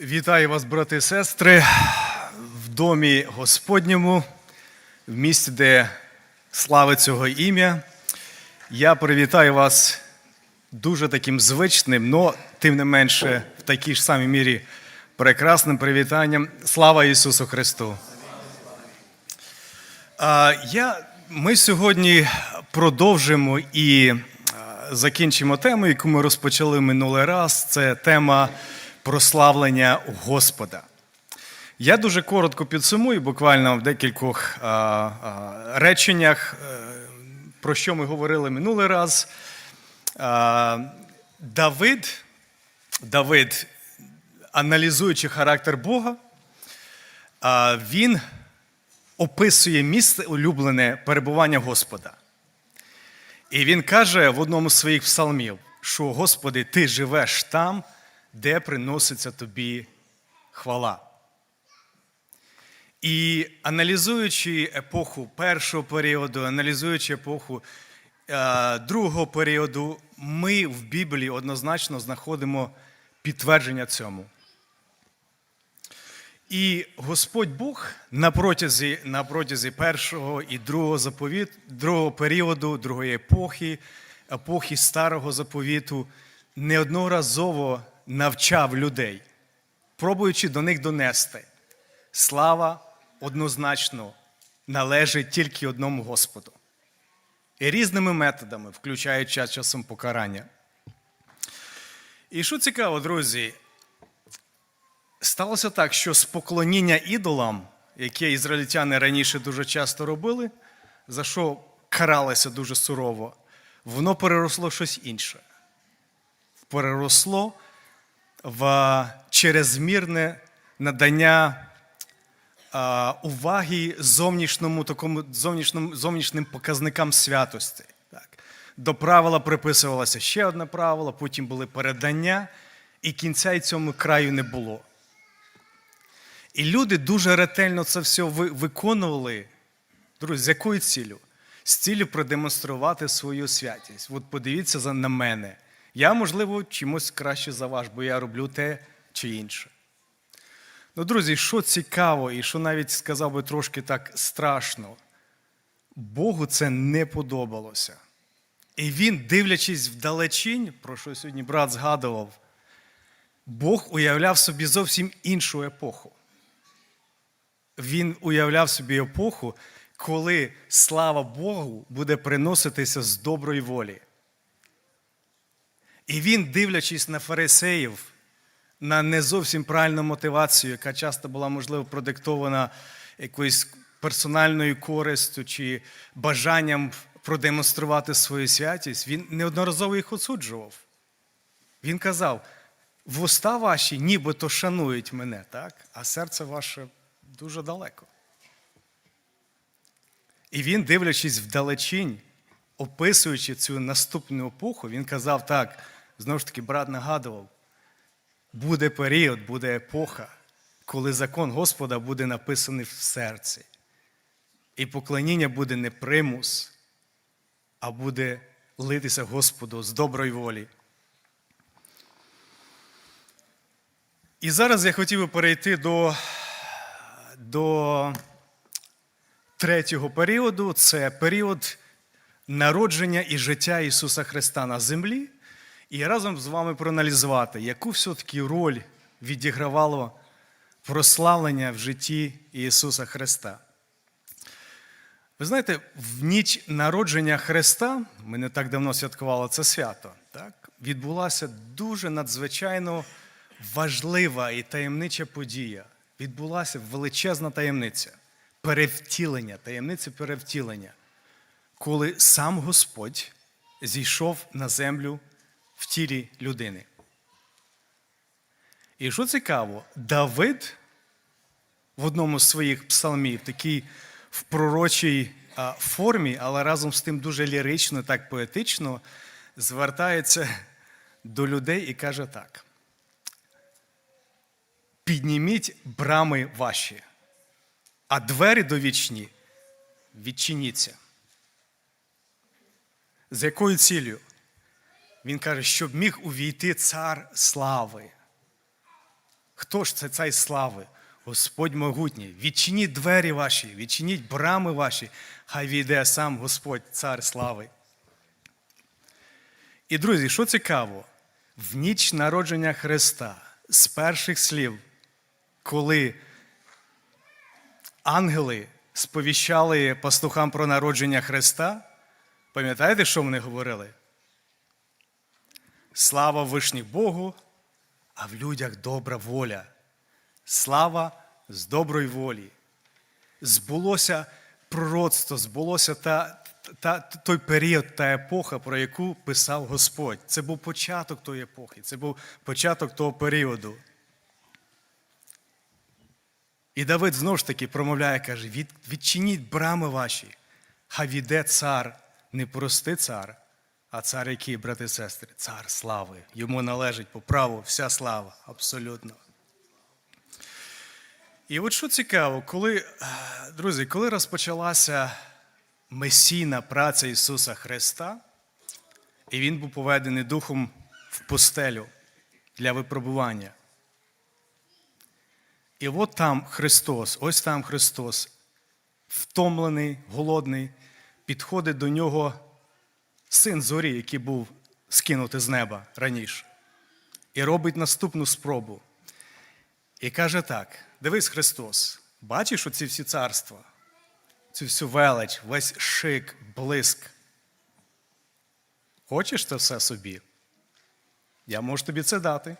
Вітаю вас, брати і сестри, в домі Господньому, в місті, де славить його ім'я. Я привітаю вас дуже таким звичним, але тим не менше в такій ж самій мірі прекрасним привітанням. Слава Ісусу Христу! Я, ми сьогодні продовжимо і закінчимо тему, яку ми розпочали минулий раз. Це тема прославлення Господа. Я дуже коротко підсумую, буквально в декількох а, а, реченнях, е, про що ми говорили минулий раз. А, Давид, Давид, аналізуючи характер Бога, а, він описує місце улюблене перебування Господа. І він каже в одному з своїх псалмів, що Господи, Ти живеш там, де приноситься тобі хвала. І аналізуючи епоху першого періоду, аналізуючи епоху е, другого періоду, ми в Біблії однозначно знаходимо підтвердження цьому. І Господь Бог на протязі, на протязі першого і другого заповіт, другого періоду, другої епохи, епохи старого заповіту, неодноразово навчав людей, пробуючи до них донести. Слава однозначно належить тільки одному Господу. І різними методами, включаючи часом покарання. І що цікаво, друзі, Сталося так, що з поклоніння ідолам, яке ізраїльтяни раніше дуже часто робили, за що каралися дуже сурово, воно переросло щось інше. Переросло в черезмірне надання уваги зовнішньому, такому, зовнішнім, зовнішнім показникам святості. Так. До правила приписувалося ще одне правило, потім були передання, і кінця й цьому краю не було. І люди дуже ретельно це все виконували. Друзі, з якою ціллю? З ціллю продемонструвати свою святість. От подивіться на мене. Я, можливо, чимось краще за вас, бо я роблю те чи інше. Ну, друзі, що цікаво, і що навіть сказав би трошки так страшно, Богу це не подобалося. І він, дивлячись вдалечінь, про що сьогодні брат згадував, Бог уявляв собі зовсім іншу епоху він уявляв собі епоху, коли слава Богу буде приноситися з доброї волі. І він, дивлячись на фарисеїв, на не зовсім правильну мотивацію, яка часто була, можливо, продиктована якоюсь персональною користю чи бажанням продемонструвати свою святість, він неодноразово їх осуджував. Він казав: вуста ваші нібито шанують мене, так? а серце ваше дуже далеко. І він, дивлячись вдалечінь, описуючи цю наступну епоху, він казав так, знову ж таки, брат нагадував, буде період, буде епоха, коли закон Господа буде написаний в серці. І поклоніння буде не примус, а буде литися Господу з доброї волі. І зараз я хотів би перейти до до третього періоду це період народження і життя Ісуса Христа на землі, і разом з вами проаналізувати, яку все-таки роль відігравало прославлення в житті Ісуса Христа. Ви знаєте, в ніч народження Христа, ми не так давно святкували це свято, так, відбулася дуже надзвичайно важлива і таємнича подія відбулася величезна таємниця перевтілення, таємниця перевтілення, коли сам Господь зійшов на землю в тілі людини. І що цікаво, Давид в одному з своїх псалмів, такий в пророчій формі, але разом з тим дуже лірично, так поетично, звертається до людей і каже так підніміть брами ваші, а двері довічні відчиніться. З якою цілею? Він каже, щоб міг увійти цар слави. Хто ж це цей слави? Господь могутній. Відчиніть двері ваші, відчиніть брами ваші, хай війде сам Господь, цар слави. І, друзі, що цікаво, в ніч народження Христа з перших слів, коли ангели сповіщали пастухам про народження Христа, пам'ятаєте, що вони говорили? Слава вишніх Богу, а в людях добра воля. Слава з доброї волі. Збулося пророцтво, збулося та, та, той період, та епоха, про яку писав Господь. Це був початок тої епохи, це був початок того періоду. І Давид знову ж таки промовляє, каже: «Від, відчиніть брами ваші, хай війде цар, не простий цар, а цар, який, брати і сестри, цар слави. Йому належить по праву вся слава, абсолютно. І от що цікаво, коли, друзі, коли розпочалася месійна праця Ісуса Христа, і Він був поведений Духом в пустелю для випробування. І от там Христос, ось там Христос, втомлений, голодний, підходить до нього син зорі, який був скинутий з неба раніше, і робить наступну спробу. І каже так: дивись, Христос, бачиш оці всі царства, цю всю велич, весь шик, блиск. Хочеш це все собі? Я можу тобі це дати.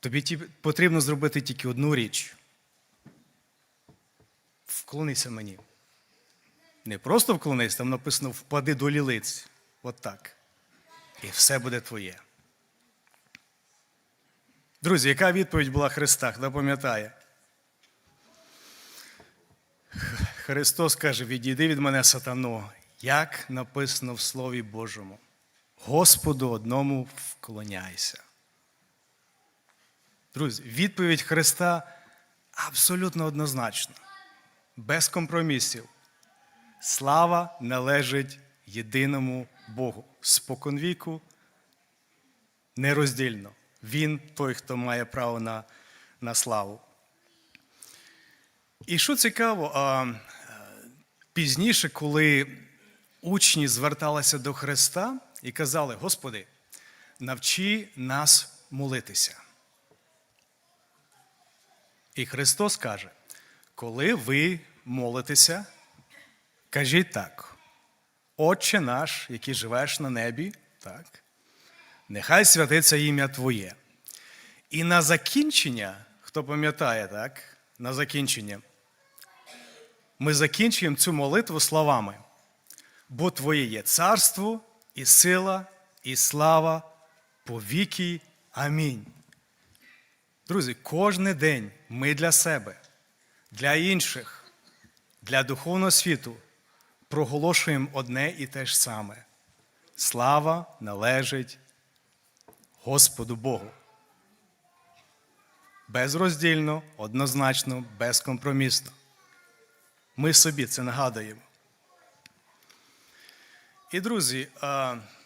Тобі потрібно зробити тільки одну річ. Вклонися мені. Не просто вклонись, там написано впади до лілиць. От так. І все буде твоє. Друзі, яка відповідь була Христа? Хто пам'ятає? Христос каже: відійди від мене, сатано, як написано в Слові Божому. Господу одному вклоняйся. Друзі, відповідь Христа абсолютно однозначна, без компромісів. Слава належить єдиному Богу. Споконвіку, нероздільно. Він той, хто має право на, на славу. І що цікаво, а, е, пізніше, коли учні зверталися до Христа і казали: Господи, навчи нас молитися. І Христос каже: коли ви молитеся, кажіть так: Отче наш, який живеш на небі, так, нехай святиться ім'я Твоє. І на закінчення, хто пам'ятає, так, на закінчення, ми закінчуємо цю молитву словами. Бо Твоє є царство, і сила, і слава по віки. Амінь. Друзі, кожен день ми для себе, для інших, для духовного світу проголошуємо одне і те ж саме. Слава належить Господу Богу. Безроздільно, однозначно, безкомпромісно. Ми собі це нагадуємо. І, друзі,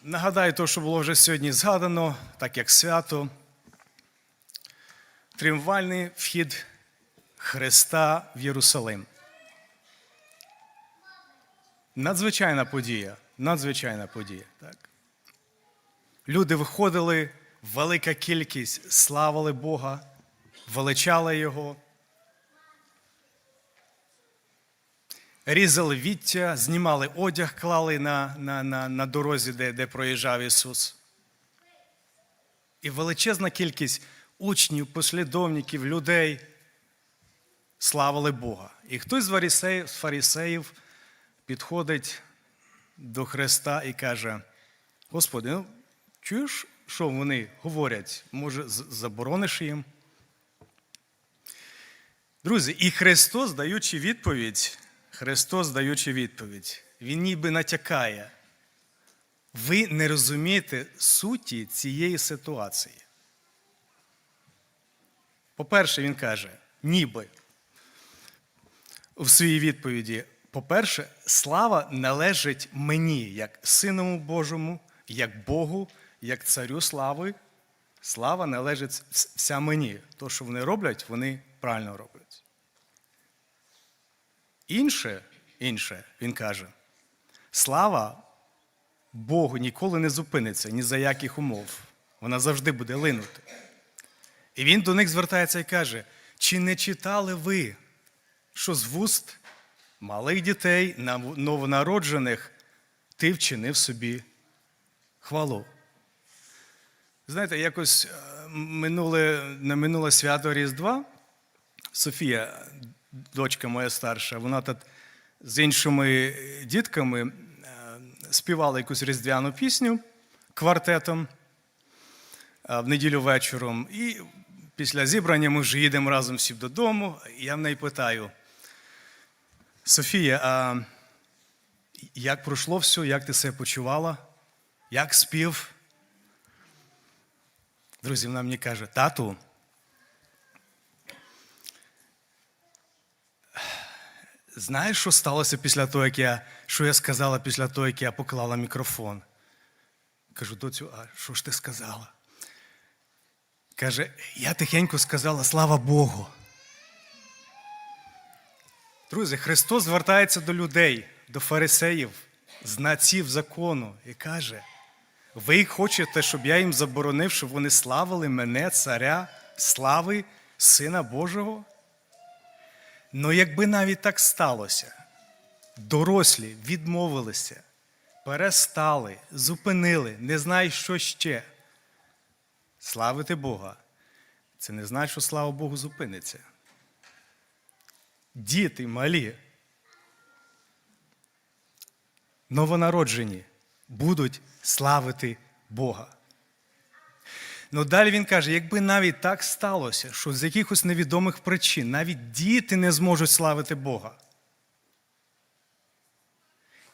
нагадаю те, що було вже сьогодні згадано, так як свято тріумфальний вхід Христа в Єрусалим. Надзвичайна подія. Надзвичайна подія. Так. Люди виходили, велика кількість, славили Бога, величали Його. Різали віття, знімали одяг, клали на, на, на, на дорозі, де, де проїжджав Ісус. І величезна кількість учнів, послідовників, людей славили Бога. І хтось з фарисеїв, фарисеїв підходить до Христа і каже: Господи, ну чуєш, що вони говорять? Може, заборониш їм? Друзі, і Христос, даючи відповідь, Христос, даючи відповідь, Він ніби натякає. Ви не розумієте суті цієї ситуації. По-перше, він каже, ніби в своїй відповіді, по-перше, слава належить мені, як Синому Божому, як Богу, як Царю слави. Слава належить вся мені. То, що вони роблять, вони правильно роблять. Інше, інше, він каже, слава Богу ніколи не зупиниться ні за яких умов. Вона завжди буде линути. І він до них звертається і каже: чи не читали ви, що з вуст малих дітей, новонароджених, ти вчинив собі хвалу? Знаєте, якось е, минуле, на минуле свято Різдва Софія, дочка моя старша, вона тут з іншими дітками е, співала якусь різдвяну пісню квартетом е, в неділю вечором. І після зібрання ми вже їдемо разом всі додому. І я в неї питаю: Софія, а як пройшло все, як ти себе почувала? Як спів? Друзі, вона мені каже, тату. Знаєш, що сталося після того, як я, що я сказала після того, як я поклала мікрофон? Кажу, доцю, а що ж ти сказала? Каже, я тихенько сказала, слава Богу. Друзі, Христос звертається до людей, до фарисеїв, знаців закону, і каже: ви хочете, щоб я їм заборонив, щоб вони славили мене, царя, слави, Сина Божого? Ну, якби навіть так сталося, дорослі відмовилися, перестали, зупинили, не знають, що ще. Славити Бога. Це не значить, що слава Богу зупиниться. Діти малі, новонароджені, будуть славити Бога. Ну далі він каже: якби навіть так сталося, що з якихось невідомих причин навіть діти не зможуть славити Бога.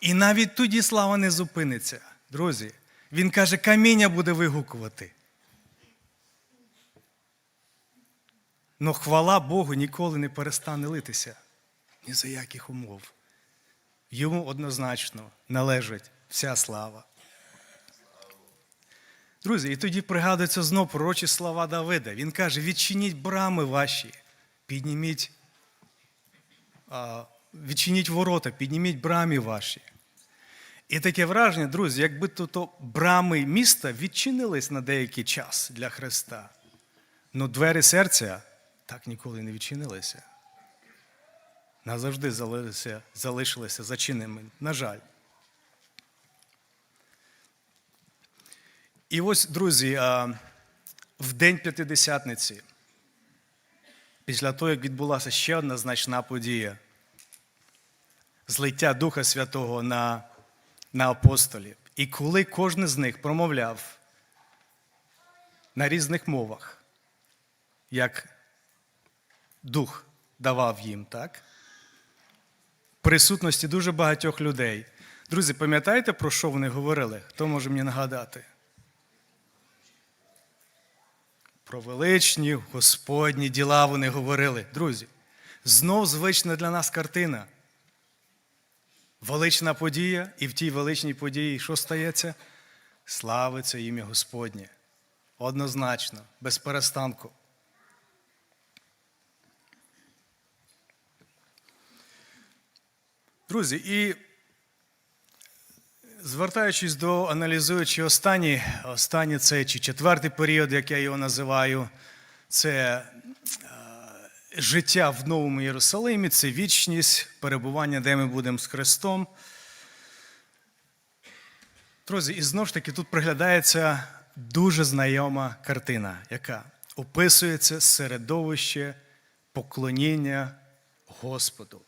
І навіть тоді слава не зупиниться. Друзі, він каже, каміння буде вигукувати. Но хвала Богу ніколи не перестане литися. Ні за яких умов. Йому однозначно належить вся слава. Друзі, і тоді пригадуються знов пророчі слова Давида. Він каже: відчиніть брами ваші, підніміть, відчиніть ворота, підніміть брамі ваші. І таке враження, друзі, якби то, то брами міста відчинились на деякий час для Христа. Но двері серця так ніколи не відчинилися. Назавжди залишилися, залишилися зачиненими. На жаль. І ось, друзі, в день П'ятидесятниці, після того, як відбулася ще одна значна подія злиття Духа Святого на, на апостолів. І коли кожен з них промовляв на різних мовах, як Дух давав їм, так? Присутності дуже багатьох людей. Друзі, пам'ятаєте, про що вони говорили? Хто може мені нагадати? Про величні Господні діла вони говорили. Друзі, знов звична для нас картина. Велична подія, і в тій величній події що стається? Славиться ім'я Господнє. Однозначно, без перестанку. Друзі, і звертаючись до аналізуючи останній, останній цей чи четвертий період, як я його називаю, це е, життя в Новому Єрусалимі, це вічність, перебування, де ми будемо з Христом. Друзі, і знову ж таки тут приглядається дуже знайома картина, яка описується середовище поклоніння Господу.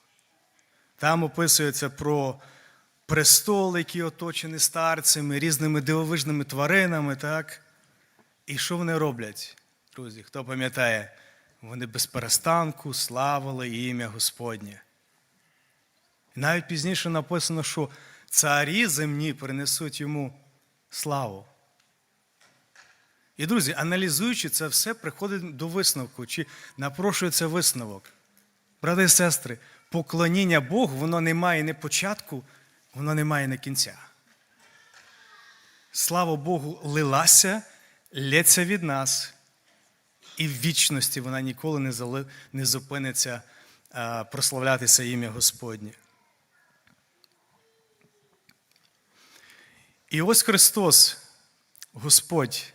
Там описується про престол, який оточений старцями, різними дивовижними тваринами. так? І що вони роблять, друзі? Хто пам'ятає? Вони без перестанку славили ім'я Господнє. Навіть пізніше написано, що царі земні принесуть йому славу. І, друзі, аналізуючи це все, приходить до висновку, чи напрошується висновок. Брати і сестри, поклоніння Богу, воно не має не початку, воно не має не кінця. Слава Богу, лилася лється від нас, і в вічності вона ніколи не, зали- не зупиниться а, прославлятися ім'я Господнє. І ось Христос, Господь,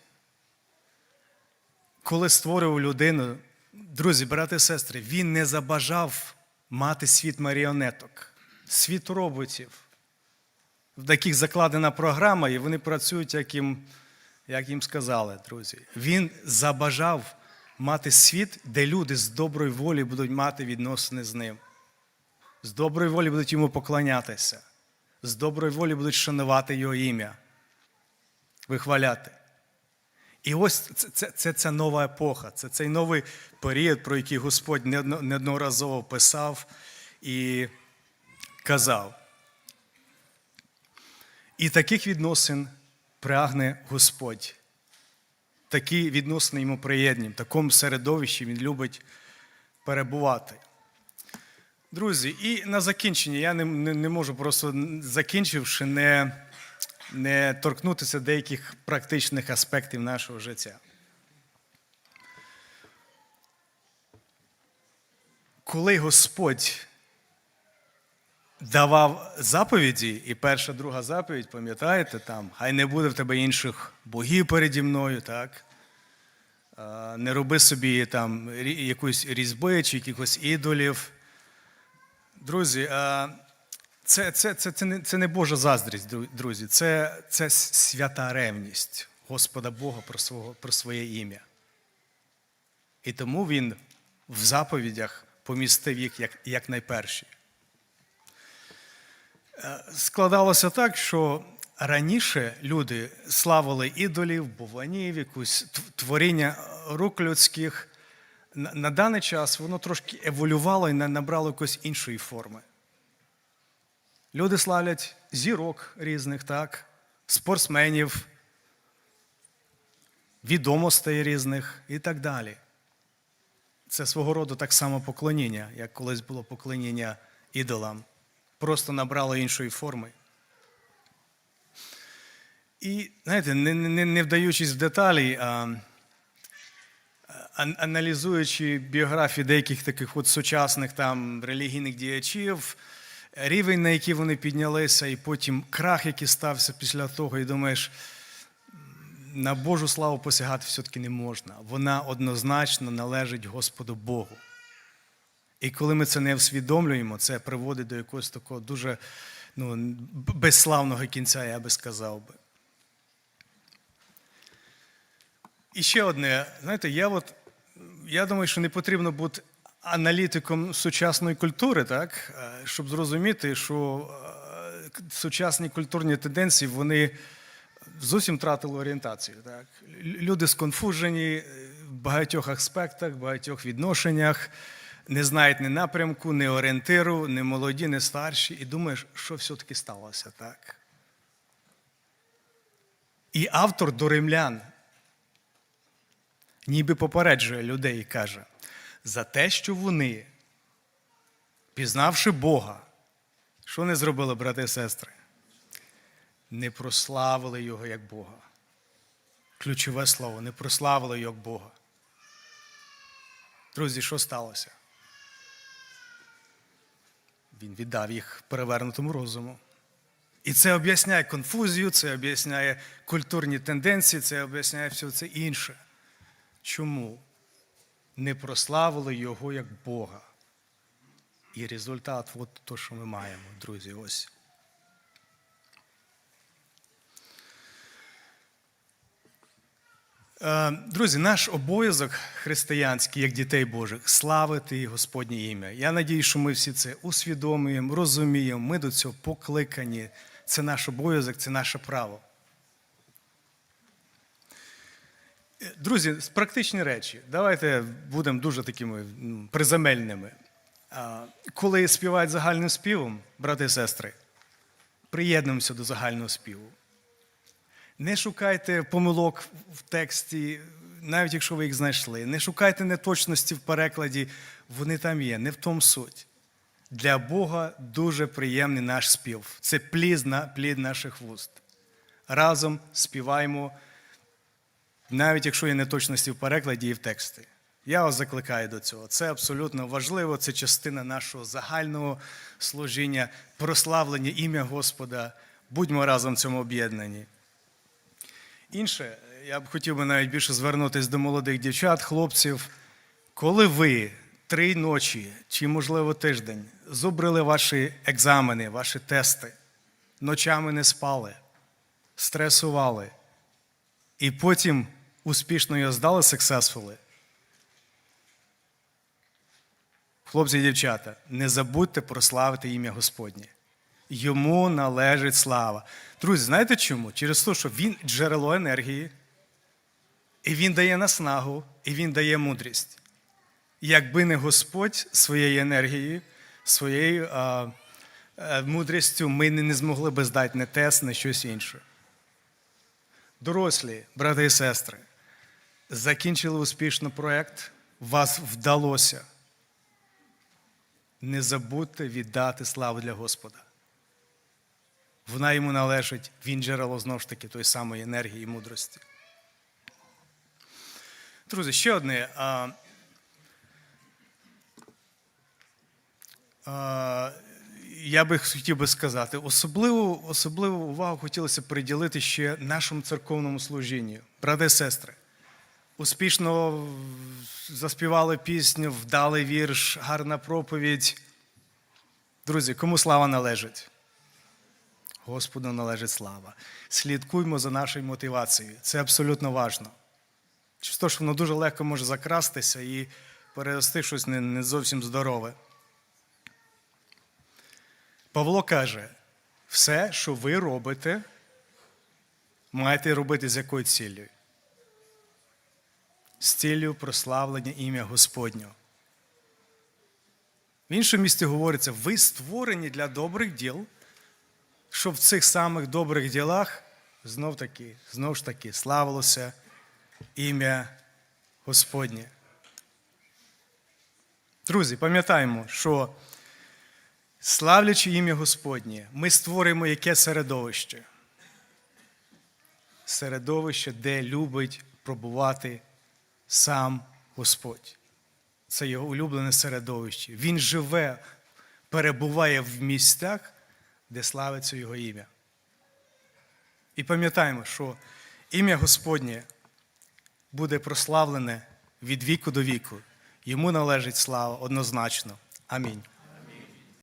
коли створював людину, друзі, брати і сестри, Він не забажав мати світ маріонеток, світ роботів. В таких закладена програма, і вони працюють, як їм, як їм сказали, друзі. Він забажав мати світ, де люди з доброї волі будуть мати відносини з ним. З доброї волі будуть йому поклонятися, з доброї волі будуть шанувати його ім'я, вихваляти. І ось це, це, це ця нова епоха, це цей новий період, про який Господь неодноразово писав і казав. І таких відносин прагне Господь. Такі відносини йому приєдні, в такому середовищі він любить перебувати. Друзі, і на закінчення я не, не, не можу просто закінчивши, не, не торкнутися деяких практичних аспектів нашого життя. Коли Господь давав заповіді, і перша, друга заповідь, пам'ятаєте, там, хай не буде в тебе інших богів переді мною, так? Не роби собі там якусь різьби чи якихось ідолів. Друзі, це, це, це, це, не, це не Божа заздрість, друзі, це, це свята ревність Господа Бога про, свого, про своє ім'я. І тому він в заповідях помістив їх як, як найперші. Е, Складалося так, що раніше люди славили ідолів, буванів, якусь творіння рук людських. На, на даний час воно трошки еволювало і на- набрало якоїсь іншої форми. Люди славлять зірок різних, так, спортсменів, відомостей різних і так далі. Це свого роду так само поклоніння, як колись було поклоніння ідолам. Просто набрало іншої форми. І, знаєте, не, не, не вдаючись в деталі, а, а- аналізуючи біографії деяких таких от сучасних там релігійних діячів, рівень, на який вони піднялися, і потім крах, який стався після того, і думаєш, на Божу славу посягати все-таки не можна. Вона однозначно належить Господу Богу. І коли ми це не усвідомлюємо, це приводить до якогось такого дуже ну, безславного кінця, я би сказав би. І ще одне, знаєте, я от я думаю, що не потрібно бути аналітиком сучасної культури, так, е, щоб зрозуміти, що е, сучасні культурні тенденції вони зовсім втратили орієнтацію. Так. Люди сконфужені е, в багатьох аспектах, в багатьох відношеннях, не знають ні напрямку, ні орієнтиру, ні молоді, ні старші, і думаєш, що все-таки сталося так. І автор до римлян ніби попереджує людей і каже, за те, що вони, пізнавши Бога, що не зробили, брати і сестри? Не прославили Його як Бога. Ключове слово, не прославили його як Бога. Друзі, що сталося? Він віддав їх перевернутому розуму. І це об'ясняє конфузію, це об'ясняє культурні тенденції, це об'ясняє все це інше. Чому? Не прославили його як Бога. І результат от то, що ми маємо, друзі, ось. Е, Друзі, наш обов'язок християнський, як дітей Божих, славити Господнє ім'я. Я надію, що ми всі це усвідомлюємо, розуміємо, ми до цього покликані. Це наш обов'язок, це наше право. Е, Друзі, практичні речі. Давайте будемо дуже такими приземельними. Коли співають загальним співом, брати і сестри, приєднуємося до загального співу. Не шукайте помилок в тексті, навіть якщо ви їх знайшли. Не шукайте неточності в перекладі, вони там є, не в тому суть. Для Бога дуже приємний наш спів. Це плід, плід наших вуст. Разом співаємо навіть якщо є неточності в перекладі і в тексті. Я вас закликаю до цього. Це абсолютно важливо, це частина нашого загального служіння, прославлення ім'я Господа. Будьмо разом в цьому об'єднанні. Інше, я б хотів би навіть більше звернутися до молодих дівчат, хлопців. Коли ви три ночі чи, можливо, тиждень зубрили ваші екзамени, ваші тести, ночами не спали, стресували, і потім успішно його здали successfully, Хлопці і дівчата, не забудьте прославити ім'я Господнє. Йому належить слава. Друзі, знаєте чому? Через те, що він джерело енергії, і він дає наснагу, і він дає мудрість. Якби не Господь своєю енергією, своєю а, а, мудрістю, ми не, не змогли би здати не тест, не щось інше. Дорослі, брати і сестри, закінчили успішно проєкт, вас вдалося. Не забудьте віддати славу для Господа. Вона йому належить, він джерело знову ж таки тої самої енергії і мудрості. Друзі, ще одне. А, а, я би хотів би сказати, особливу, особливу увагу хотілося приділити ще нашому церковному служінню. Брати і сестри, успішно заспівали пісню, вдалий вірш, гарна проповідь. Друзі, кому слава належить? Господу належить слава. Слідкуймо за нашою мотивацією. Це абсолютно важно. Через те, що воно дуже легко може закрастися і перерости щось не зовсім здорове. Павло каже: все, що ви робите, маєте робити з якою ціллю? З ціллю прославлення ім'я Господнього. В іншому місці говориться, ви створені для добрих діл, щоб в цих самих добрих ділах знов таки, знов ж таки славилося ім'я Господнє. Друзі, пам'ятаємо, що славлячи ім'я Господнє, ми створюємо яке середовище? Середовище, де любить пробувати сам Господь. Це його улюблене середовище. Він живе, перебуває в місцях, де славиться Його ім'я. І пам'ятаємо, що ім'я Господнє буде прославлене від віку до віку. Йому належить слава однозначно. Амінь.